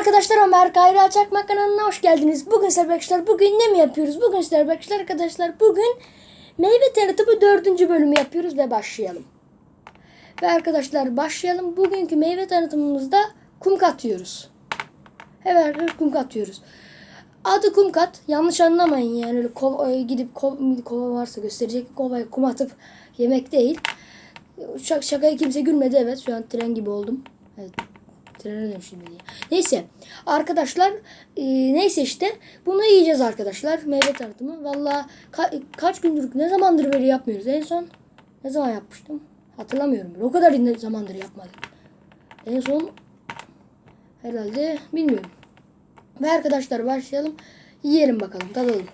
Arkadaşlar Ömer Kayra Çakmak kanalına hoş geldiniz. Bugün sizlerle bugün ne mi yapıyoruz? Bugün sizlerle arkadaşlar arkadaşlar bugün meyve tanıtımı dördüncü bölümü yapıyoruz ve başlayalım. Ve arkadaşlar başlayalım. Bugünkü meyve tanıtımımızda kum katıyoruz. Evet arkadaşlar kum katıyoruz. Adı kum kat. Yanlış anlamayın yani öyle kova, e, gidip kova, kova varsa gösterecek kovaya kum atıp yemek değil. Şak, şakaya kimse gülmedi evet şu an tren gibi oldum. Evet Trene dönüştüm diye. Neyse arkadaşlar e, neyse işte bunu yiyeceğiz arkadaşlar meyve tanıtımı. Valla ka- kaç gündür ne zamandır böyle yapmıyoruz. En son ne zaman yapmıştım hatırlamıyorum. O kadar zamandır yapmadım. En son herhalde bilmiyorum. Ve arkadaşlar başlayalım. Yiyelim bakalım tadalım.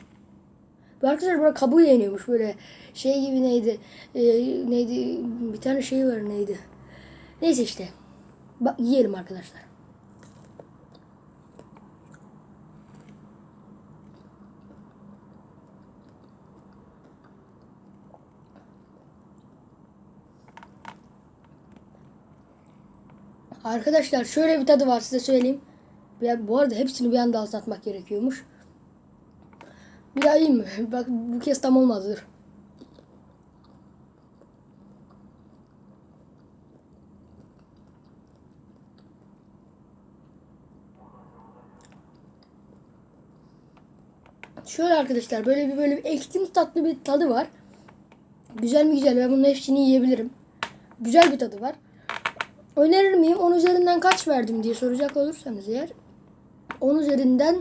Bu arkadaşlar böyle kabuğu yeniyormuş böyle şey gibi neydi e, neydi bir tane şey var neydi. Neyse işte. Bak yiyelim arkadaşlar. Arkadaşlar şöyle bir tadı var size söyleyeyim. Ya, bu arada hepsini bir anda anlatmak gerekiyormuş. Bir daha yiyeyim mi? Bak bu kez tam olmadı dur. Şöyle arkadaşlar böyle bir böyle bir ekşi tatlı bir tadı var. Güzel mi güzel ben bunun hepsini yiyebilirim. Güzel bir tadı var. Önerir miyim? 10 üzerinden kaç verdim diye soracak olursanız eğer. 10 üzerinden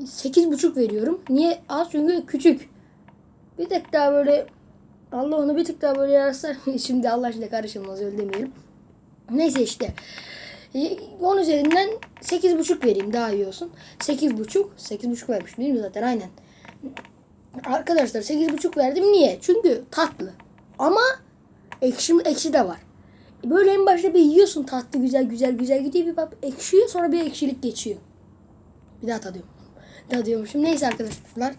8,5 veriyorum. Niye? Az çünkü küçük. Bir tık daha böyle Allah onu bir tık daha böyle yararsa şimdi Allah aşkına karışılmaz öyle demeyelim. Neyse işte. 10 üzerinden 8,5 vereyim daha iyi olsun. 8,5 8,5 vermiş değil mi zaten aynen. Arkadaşlar 8,5 verdim niye? Çünkü tatlı. Ama ekşi ekşi de var. Böyle en başta bir yiyorsun tatlı güzel güzel güzel gidiyor bir bak ekşiyor sonra bir ekşilik geçiyor. Bir daha tadıyorum. Tadıyormuşum. Neyse arkadaşlar.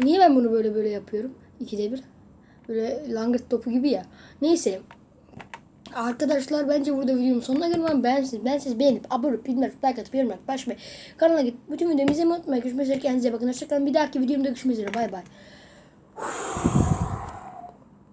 Niye ben bunu böyle böyle yapıyorum? İkide bir. Böyle langırt topu gibi ya. Neyse. Arkadaşlar bence burada videonun sonuna gelmem. Ben siz, ben siz beğenip abone olup bilmem like atıp yorum başlayın. Kanala git. Bütün videomu izlemeyi unutmayın. Görüşmek üzere. Kendinize bakın. Hoşçakalın. Bir dahaki videomda görüşmek üzere. Bay bay.